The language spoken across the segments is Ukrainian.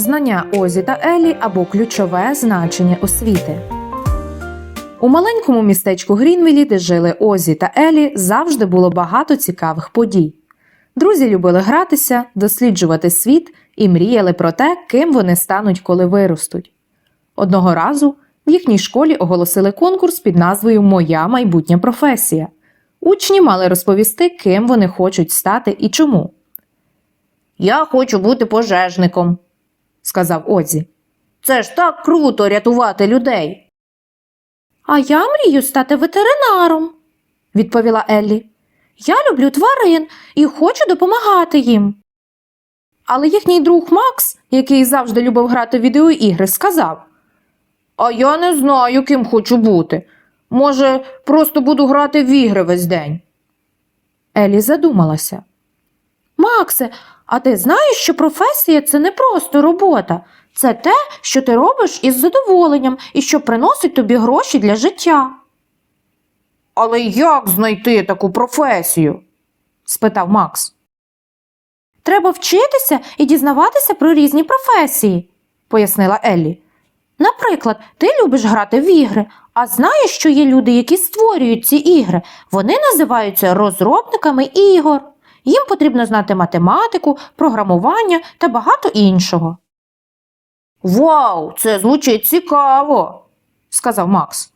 Знання Озі та Елі або ключове значення освіти. У маленькому містечку Грінвілі, де жили Озі та Елі, завжди було багато цікавих подій. Друзі любили гратися, досліджувати світ і мріяли про те, ким вони стануть, коли виростуть. Одного разу в їхній школі оголосили конкурс під назвою Моя майбутня професія. Учні мали розповісти, ким вони хочуть стати і чому. Я хочу бути пожежником, сказав Озі. Це ж так круто рятувати людей. А я мрію стати ветеринаром, відповіла Еллі. Я люблю тварин і хочу допомагати їм. Але їхній друг Макс, який завжди любив грати в відеоігри, сказав А я не знаю, ким хочу бути. Може, просто буду грати в ігри весь день. Елі задумалася. Максе, а ти знаєш, що професія це не просто робота, це те, що ти робиш із задоволенням і що приносить тобі гроші для життя. Але як знайти таку професію? спитав Макс. Треба вчитися і дізнаватися про різні професії, пояснила Еллі. Наприклад, ти любиш грати в ігри, а знаєш, що є люди, які створюють ці ігри. Вони називаються розробниками ігор. Їм потрібно знати математику, програмування та багато іншого. Вау, це звучить цікаво, сказав Макс.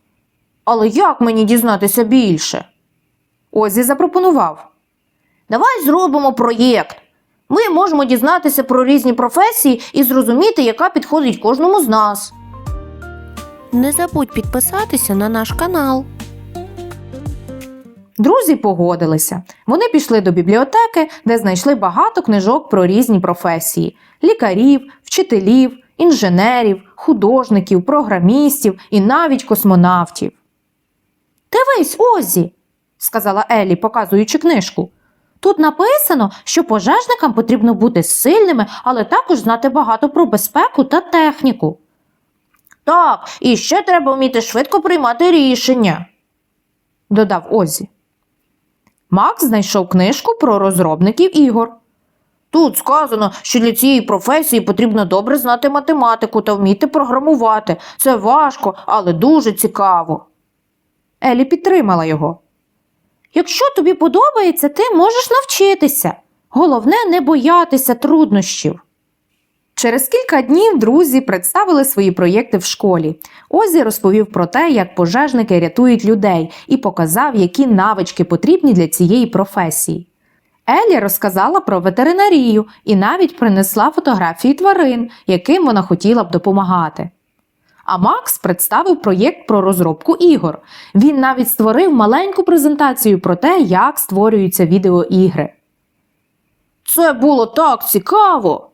Але як мені дізнатися більше? Озі запропонував. Давай зробимо проєкт. Ми можемо дізнатися про різні професії і зрозуміти, яка підходить кожному з нас. Не забудь підписатися на наш канал. Друзі погодилися. Вони пішли до бібліотеки, де знайшли багато книжок про різні професії: лікарів, вчителів, інженерів, художників, програмістів і навіть космонавтів. Дивись, Озі, сказала Елі, показуючи книжку. Тут написано, що пожежникам потрібно бути сильними, але також знати багато про безпеку та техніку. Так, і ще треба вміти швидко приймати рішення, додав Озі. Макс знайшов книжку про розробників ігор. Тут сказано, що для цієї професії потрібно добре знати математику та вміти програмувати. Це важко, але дуже цікаво. Елі підтримала його. Якщо тобі подобається, ти можеш навчитися. Головне не боятися труднощів. Через кілька днів друзі представили свої проєкти в школі. Озі розповів про те, як пожежники рятують людей, і показав, які навички потрібні для цієї професії. Елі розказала про ветеринарію і навіть принесла фотографії тварин, яким вона хотіла б допомагати. А Макс представив проєкт про розробку ігор. Він навіть створив маленьку презентацію про те, як створюються відеоігри. Це було так цікаво,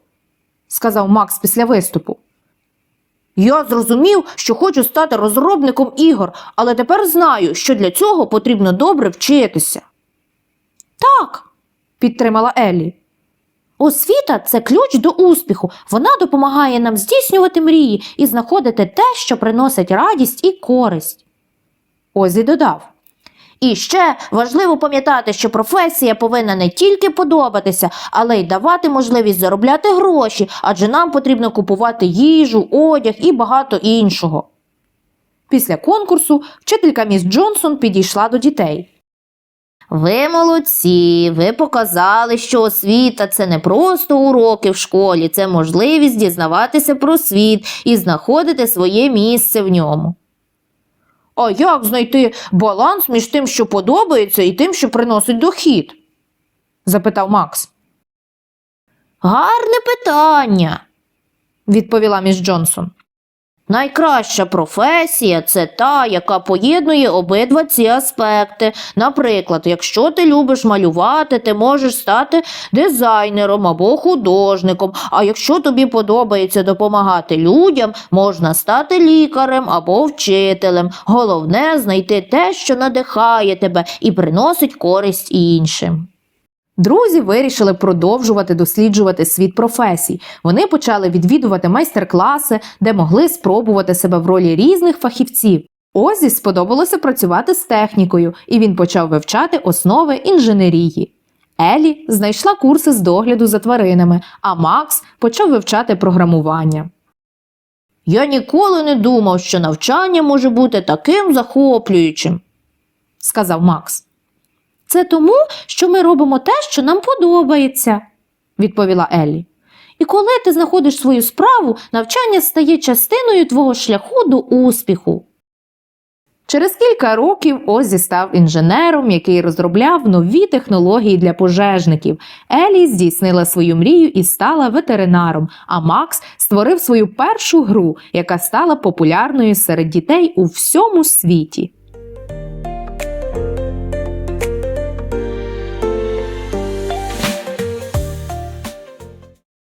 сказав Макс після виступу. Я зрозумів, що хочу стати розробником ігор, але тепер знаю, що для цього потрібно добре вчитися. Так, підтримала Еллі. Освіта це ключ до успіху. Вона допомагає нам здійснювати мрії і знаходити те, що приносить радість і користь. Озі додав. І ще важливо пам'ятати, що професія повинна не тільки подобатися, але й давати можливість заробляти гроші, адже нам потрібно купувати їжу, одяг і багато іншого. Після конкурсу вчителька міс Джонсон підійшла до дітей. Ви молодці, ви показали, що освіта це не просто уроки в школі, це можливість дізнаватися про світ і знаходити своє місце в ньому. А як знайти баланс між тим, що подобається, і тим, що приносить дохід? запитав Макс. Гарне питання, відповіла міс Джонсон. Найкраща професія це та, яка поєднує обидва ці аспекти. Наприклад, якщо ти любиш малювати, ти можеш стати дизайнером або художником. А якщо тобі подобається допомагати людям, можна стати лікарем або вчителем. Головне знайти те, що надихає тебе і приносить користь іншим. Друзі вирішили продовжувати досліджувати світ професій. Вони почали відвідувати майстер-класи, де могли спробувати себе в ролі різних фахівців. Озі сподобалося працювати з технікою, і він почав вивчати основи інженерії. Елі знайшла курси з догляду за тваринами, а Макс почав вивчати програмування. Я ніколи не думав, що навчання може бути таким захоплюючим, сказав Макс. Це тому, що ми робимо те, що нам подобається, відповіла Еллі. І коли ти знаходиш свою справу, навчання стає частиною твого шляху до успіху. Через кілька років Озі став інженером, який розробляв нові технології для пожежників. Елі здійснила свою мрію і стала ветеринаром, а Макс створив свою першу гру, яка стала популярною серед дітей у всьому світі.